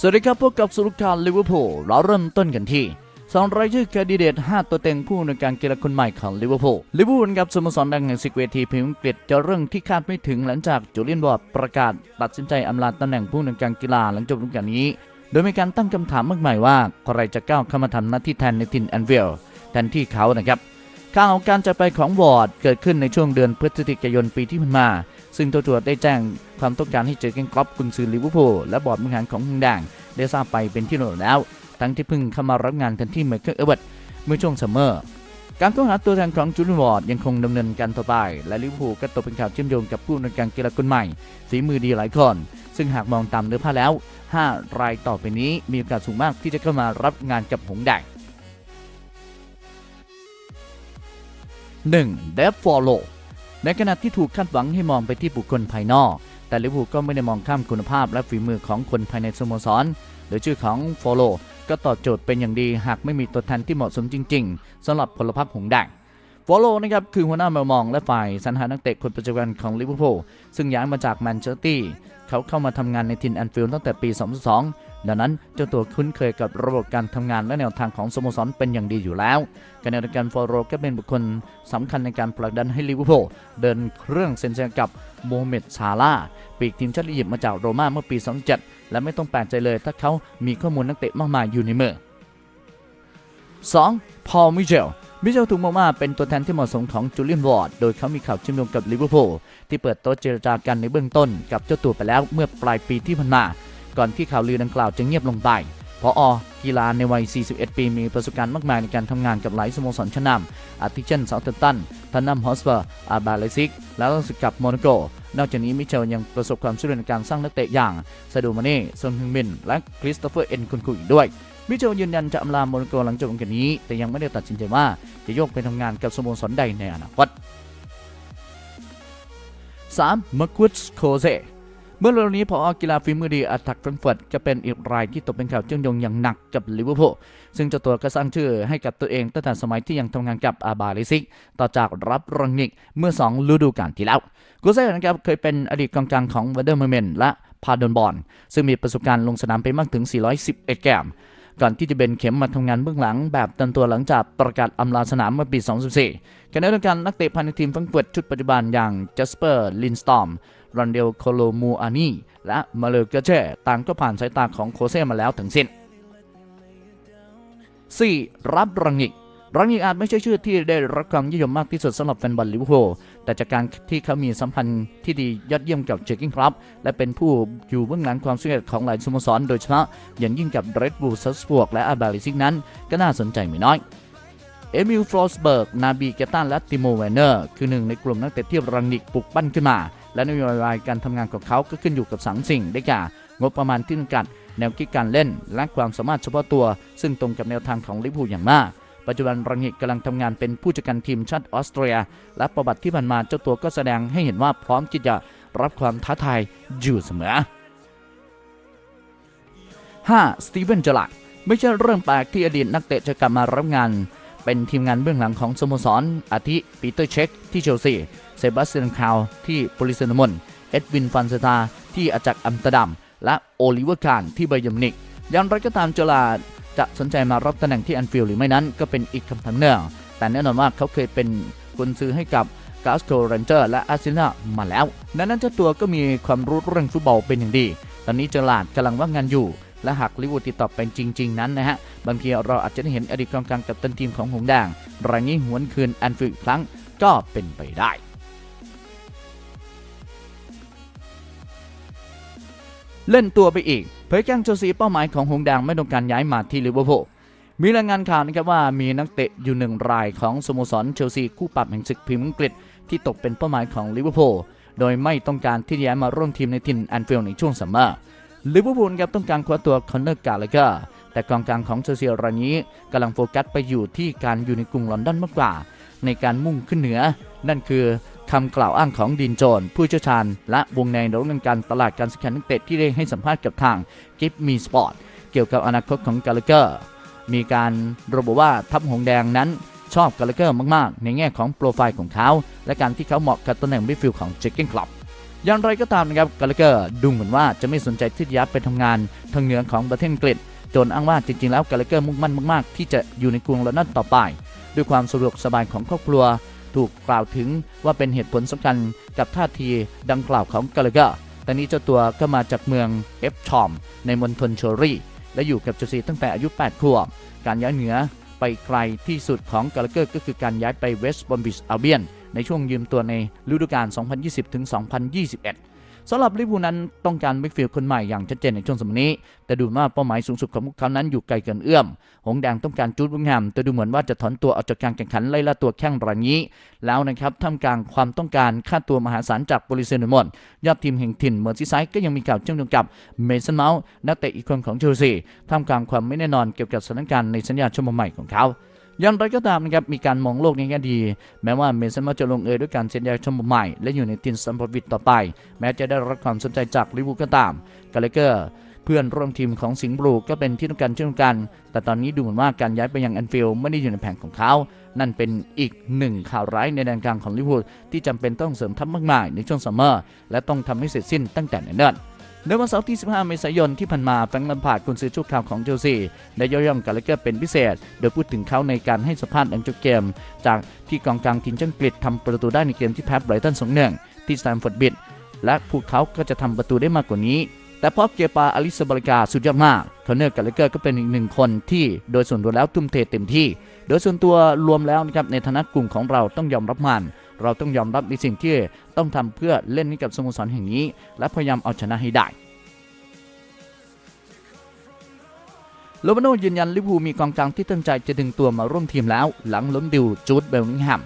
สวัสดีครับพบกับสุรุการลิเวอร์พูลเราเริ่มต้นกันที่สองรายชื่อแคนดิเดต 5 ตัวเต็งผู้ในการกีฬาคนใหม่ของลิเวอร์พูลลิเวอร์พูลกับสโมสรดังแห่งสิกเวทีพรีเมียร์อังกฤษจะเรื่องที่คาดไม่ถึงหลังจากจูเลียนบอร์ดประกาศ ตัดสินใจอำลาตำแหน่งผู้ในการกีฬาหลังจบฤดูกาลนี้ โดยมีการตั้งคำถามมากมายว่าใครจะก้าวเข้ามาทำหน้าที่แทนในทินแอนวิลแทนที่เขานะครับข่าวการจากไปของวอร์ดเกิดขึ้นในช่วงเดือนพฤศจิกายนปีที่ผ่านมา ซึ่งตัวตัวได้แจ้งความต้องการให้เจอเกนครอปกุนซือลิเวอร์พูลและบอร์ดบริหารของฮงแดงได้ทราบไปเป็นที่รู้แล้ว ทั้งที่เพิ่งเข้ามารับงานแทนที่ไมเคิลเอเวิร์ตเมื่อช่วงซัมเมอร์การค้นหาตัวแทนของจูเลียนวอร์ดยังคงดำเนินการต่อไป และลิเวอร์พูลก็ตกเป็นข่าวเชื่อมโยงกับผู้นวยการกีฬาคนใหม่ฝีมือดีหลายคน ซึ่งหากมองตามเนื้อผ้าแล้ว 5 รายต่อไปนี้มีโอกาสสูงมากที่จะเข้ามารับงานกับหงแดง 1. เดฟฟอลโล ในขณะที่ถูกคาดหวังให้มองไปที่บุคคลภายนอก แต่ลิเวอร์พูลก็ไม่ได้มองข้ามคุณภาพและฝีมือของคนภายในสโมสรโดยชื่อของฟอลโลก็ตอบโจทย์เป็นอย่างดีหากไม่มีตัวแทนที่เหมาะสมจริง ๆสำหรับพลพรรคหงดัง ฟอลโลนะครับคือหัวหน้าแมวมองและฝ่ายสรรหานักเตะคนปัจจุบันของลิเวอร์พูลซึ่งย้ายมาจากแมนเชสเตอร์เขาเข้ามาทำงานในทินแอนฟิลด์ตั้งแต่ปี 2002 ดังนั้นเจ้าตัวคุ้นเคยกับระบบการทำงานและแนวทางของสโมสรเป็นอย่างดีอยู่แล้วขณะเดียวกันฟอลโลก็เป็นบุคคลสำคัญในการผลักดันให้ลิเวอร์พูลเดินเครื่องเซ็นสัญญากับโมฮัมเหม็ดซาลาปีกทีมชาติอียิปต์มาจากโรม่าเมื่อปี 2007 และไม่ต้องแปลกใจเลยถ้าเขามีข้อมูลนักเตะมากมายอยู่ในมือ 2. พอลมิเชล มิเชลถูกมองว่าเป็นตัวแทนที่เหมาะสมของจูเลียนวอร์ด โดยเขามีข่าวเชื่อมโยงกับลิเวอร์พูลที่เปิดโต๊ะเจรจากันในเบื้องต้นกับเจ้าตัวไปแล้วเมื่อปลายปีที่ผ่านมา ก่อนที่ข่าวลือดังกล่าวจะเงียบลงไปพออกีฬาในวัย 41 ปี มีประสบการณ์มากมายในการทำงานกับหลายสโมสรชั้นนำอาทิเช่นเซาท์เทมป์ตันทันนัมฮอสเปอร์ อาบาเลซิก และล่าสุดกับโมนาโก นอกจากนี้มิเชลยังประสบความสำเร็จในการสร้างนักเตะอย่างซาดูมาเน่ซงฮึงมิน และคริสโตเฟอร์ เอ็นคุนคุอีกด้วย มิเชลยืนยันจะอำลาโมนาโกหลังจบเการนี้ แต่ยังไม่ได้ตัดสินใจว่าจะโยกไปทำงานกับสโมสรใดในอนาคต 3. มาคุสโคเซเมื่อเร็วนี้พอกีฬาฝีมือดีอัตักแฟรงเฟิร์ตก็เป็นอีกรายที่ตกเป็นข่าวเชื่อมโยงอย่างหนักกับลิเวอร์พูลซึ่งเจ้าตัวก็สร้างชื่อให้กับตัวเองตั้งแต่สมัยที่ยังทำงานกับอาบาลิซิก ต่อจากรับรังนิกเมื่อ 2 ฤดูกาลที่แล้วกูเซ่นะครับเคยเป็นอดีตกองกลางของเวเดอร์เมเมนและพาดอนบอลซึ่งมีประสบการณ์ลงสนามไปมากถึง 411เกม ก่อนที่จะเป็นเข็มมาทำงานเบื้องหลัง แบบเตันตัวหลังจากประกาศอำลาสนามเมื่อปี 2014ขณะเดียวกันนักเตะภายในทีมฟังเฟิร์ตชุดปัจจุบันอย่างจัสเปอร์ลินสตอมรันเดลโคโลมูอานีและมาเลเกเช่ต่างก็ผ่านสายตาของโคเซ่มาแล้วถึงสิ้น 4. รับรังอีก รังอีกอาจไม่ใช่ชื่อที่ได้รับความนิยมมากที่สุดสำหรับแฟนบอลลิเวอร์พูลแต่จากการที่เขามีสัมพันธ์ที่ดียอดเยี่ยมกับเจอร์กินครับ และเป็นผู้อยู่เบื้องหลังความสำเร็จของหลายสโมสรโดยเฉพาะอย่างยิ่งกับเรดบูลซัสบวกและอาบาลิซิกนั้น ก็น่าสนใจไม่น้อยเอมิลฟรอสเบิร์ก นาบีเกตันและติโมเวนเนอร์ คือหนึ่งในกลุ่มนักเตะที่รังนิกปลุกปั้นขึ้นมา และนโยบายการทำงานของเขาก็ขึ้นอยู่กับสังสิ่งได้แก่งบประมาณที่จำกัด แนวคิดการเล่น และความสามารถเฉพาะตัว ซึ่งตรงกับแนวทางของลิเวอร์พูลอย่างมาก ปัจจุบันรังนิกกำลังทำงานเป็นผู้จัดการทีมชาติออสเตรีย และประวัติที่ผ่านมาเจ้าตัวก็แสดงให้เห็นว่าพร้อมที่จะรับความท้าทายอยู่เสมอ 5. สตีเวนเจอร์ไม่ใช่เรื่องแปลกที่อดีตนักเตะจะกลับมารับงาน เป็นทีมงานเบื้องหลังของสโมสร อาทิปีเตอร์เช็คที่เชลซี เซบาสเตียนคาวที่โปลิสเซนมอนเอ็ดวินฟันเซตาที่อาจักอัมตดัม และโอลิเวอร์คานที่ไบยมิวนิกอย่างไรก็ตามเจอราร์ด จะสนใจมารับตำแหน่งที่แอนฟิลหรือไม่นั้นก็เป็นอีกคำถามหนึ่งแต่แน่นอนว่าเขาเคยเป็นกุนซื้อให้กับกาสโกเรนเจอร์และอาร์เซนอลมาแล้วดังนั้นเจ้าตัวก็มีความรู้เรื่องฟุตบอลเป็นอย่างดี ตอนนี้เจอราร์ดกำลังว่างงานอยู่ และหากลิเวอร์ติดต่อเป็นจริง ๆ นั้นนะฮะ บางทีเราอาจจะได้เห็นอดีตกองกลางกับตันทีมของหงแดงรายนี้หวนคืนแอนฟิลด์อีกครั้งก็เป็นไปได้ เล่นตัวไปอีก เผยแกล้งเชลซีเป้าหมายของหงส์แดงไม่ต้องการย้ายมาที่ลิเวอร์พูลมีรายงานข่าวนะครับว่ามีนักเตะอยู่หนึ่งรายของสโมสรเชลซีคู่ปรับแห่งศึกพรีเมียร์อังกฤษที่ตกเป็นเป้าหมายของลิเวอร์พูลโดยไม่ต้องการที่จะย้ายมาร่วมทีมในทินแอนฟิลด์ในช่วงซัมเมอร์ลิเวอร์พูลครับต้องการคว้าตัวคอนเนอร์กาลกอร์แต่กองกลางของเชลซีรายนี้กำลังโฟกัสไปอยู่ที่การอยู่ในกรุงลอนดอนมากกว่า ในการมุ่งขึ้นเหนือ นั่นคือ คำกล่าวอ้างของดินโจน ผู้เชี่ยวชาญ และวงในเรื่องการตลาดการซื้อขายนักเตะที่ได้ให้สัมภาษณ์กับทางกิฟมีสปอร์ตเกี่ยวกับอนาคตของกาลเกอร์ มีการระบุว่าทัพหงแดงนั้นชอบกาลเกอร์มากๆ ในแง่ของโปรไฟล์ของเขา และการที่เขาเหมาะกับตำแหน่งมิดฟิลด์ของเจคเกนคลับอย่างไรก็ตามนะครับกาลเกอร์ดูเหมือนว่าจะไม่สนใจที่จะย้ายไปทำงานทางเหนือของประเทศอังกฤษจนอ้างว่าจริงๆแล้วกาลเกอร์มุ่งมั่นมาก ๆ ที่จะอยู่ในกรุงลอนดอนต่อไป ด้วยความสะดวกสบายของครอบครัว ถูกกล่าวถึงว่าเป็นเหตุผลสำคัญกับท่าทีดังกล่าวของกาลเกอร์แต่นี้เจ้าตัวก็มาจากเมืองเอฟชอม ในมณฑลเชอรี่ และอยู่กับเจลซีตั้งแต่อายุ8ขวบ การย้ายเหนือไปไกลที่สุดของกาลเกอร์ก็คือการย้ายไปเวสต์บอมบิชอัลเบียน ในช่วงยืมตัวในฤดูกาล 2020-2021 สำหรับลิเวอร์พูลนั้นต้องการมิดฟิลด์คนใหม่อย่างชัดเจนในช่วงสมัยนี้ แต่ดูว่าเป้าหมายสูงสุดของพวกเขานั้นอยู่ไกลเกินเอื้อม หงแดงต้องการจูดวิงแฮมแต่ดูเหมือนว่าจะถอนตัวออกจากการแข่งขันไล่ล่าตัวแข้งรายนี้ แล้วนะครับท่ามกลางความต้องการค่าตัวมหาศาลจากบริเซนมอนยอดทีมแห่งถิ่นเมอร์ซีไซด์ก็ยังมีข่าวเชื่อมโยงกับเมสันเมาส์นักเตะอีกคนของเชลซีท่ามกลางความไม่แน่นอนเกี่ยวกับสถานการณ์ในสัญญาชั่วโมงใหม่ของเขา อย่างไรก็ตามนะครับมีการมองโลกในแง่ดี แม้ว่าเมสันมาจะลงเอยด้วยการเซ็นยาชมใหม่ และอยู่ในทีมซัมพวิตต่อไป แม้จะได้รับความสนใจจากลิเวอร์พูลก็ตามกาเลเกอร์เพื่อนร่วมทีมของสิงห์บลูก็เป็นที่ต้องการเช่นกัน แต่ตอนนี้ดูเหมือนว่าการย้ายไปยังแอนฟิลด์ไม่ได้อยู่ในแผนของเขา นั่นเป็นอีกหนึ่งข่าวร้ายในแดนกลางของลิเวอร์พูลที่จำเป็นต้องเสริมทัพมากมายในช่วงซัมเมอร์และต้องทำให้เสร็จสิ้นตั้งแต่เนิ่นๆ ในวันเสาร์ที่ 15 เมษายนที่ผ่านมาแฟรงค์ลัมพาร์ดกุนซือชั่วคราวของเชลซีได้ย่อย่องกาเลเกอร์เป็นพิเศษ โดยพูดถึงเขาในการให้สัมภาษณ์หลังจบเกม จากที่กองกลางทีมอังกฤษทำประตูได้ในเกมที่แพ้ไบรตัน2-1ที่สแตมฟอร์ดบิดและพวกเขาก็จะทำประตูได้มากกว่านี้แต่เพราะเกปาอลิซาบริกาสุดยอดมากคอนเนอร์กาลเกอร์ก็เป็นอีกหนึ่งคนที่โดยส่วนตัวแล้วทุ่มเทเต็มที่ โดยส่วนตัวรวมแล้วนะครับในฐานะกลุ่มของเราต้องยอมรับมัน เราต้องยอมรับในสิ่งที่ต้องทำเพื่อเล่นให้กับสโมสรแห่งนี้ และพยายามเอาชนะให้ได้โรมาโนยืนยันลิเวอร์พูลมีกองกลางที่ตั้งใจจะดึงตัวมาร่วมทีมแล้ว หลังล้มดิวจูดเบลลิงแฮม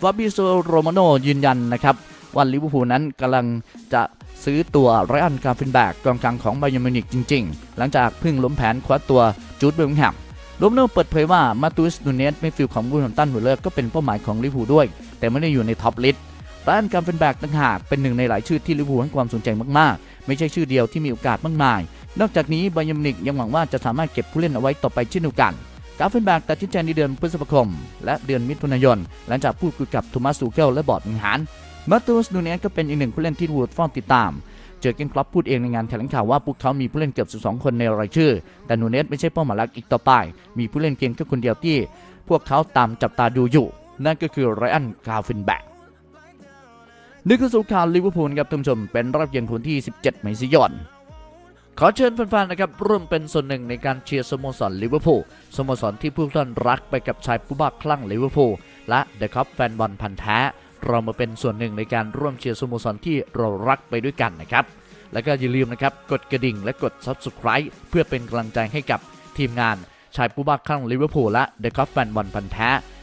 ฟาบิโซโรมาโนยืนยันนะครับว่าลิเวอร์พูลนั้นกำลังจะซื้อตัวไรอันกาฟินแบกกองกลางของไบยร์นมินิกจริง ๆ หลังจากเพิ่งล้มแผนคว้าตัวจูดเบลลิงแฮมโรมาโนเปิดเผยว่ามาตูสนูเนสไม่ฟิลของบูลแฮมตันหัวเลิกก็เป็นเป้าหมายของลิเวอร์พูลด้วย แต่ไม่ได้อยู่ในท็อปลิสต์ไรอันกาฟินแบกต่างหากเป็นหนึ่งในหลายชื่อที่ลิเวอร์พูลให้ความสนใจมากๆ ไม่ใช่ชื่อเดียวที่มีโอกาสมากมาย นอกจากนี้ไบายมนิกยังหวังว่าจะสามารถเก็บผู้เล่นเอาไว้ต่อไปเช่นเดียวกันกาเฟนแบกตัดสินใจในเดือนพฤษภาคม และเดือนมิถุนายน หลังจากพูดคุยกับโทมัสซูเกลและบอร์ดบริหารมาตูสนูเนสก็เป็นอีกหนึ่งผู้เล่นที่วูดฟอนติดตามเจอเกนคลับพูดเองในงานแถลงข่าวว่าพวกเขามีผู้เล่นเกือบ 12 คนในรายชื่อ แต่นูเนสไม่ใช่เป้าหมายหลักอีกต่อไป มีผู้เล่นเพียงแค่คนเดียวที่ พวกเขาตามจับตาดูอยู่ นั่นก็คือไรอันกาเฟนแบกนี่คือสุข่าวลิเวอร์พูลครับท่านผู้ชมเป็นรอบเย็นวันที่ 17เมษายนขอเชิญแฟนๆนะครับร่วมเป็นส่วนหนึ่งในการเชียร์สโมสรลิเวอร์พูลสโมสรที่ผู้ท่านรักไปกับชายผู้บ้าคลั่งลิเวอร์พูลและเดอะคัพแฟนบอลพันธ์แท้เรามาเป็นส่วนหนึ่งในการร่วมเชียร์สโมสรที่เรารักไปด้วยกันนะครับ แล้วก็อย่าลืมนะครับกดกระดิ่งและกด Subscribe เพื่อเป็นกำลังใจให้กับทีมงานชายผู้บ้าคลั่งลิเวอร์พูลและเดอะคัพแฟนบอลพันธ์แท้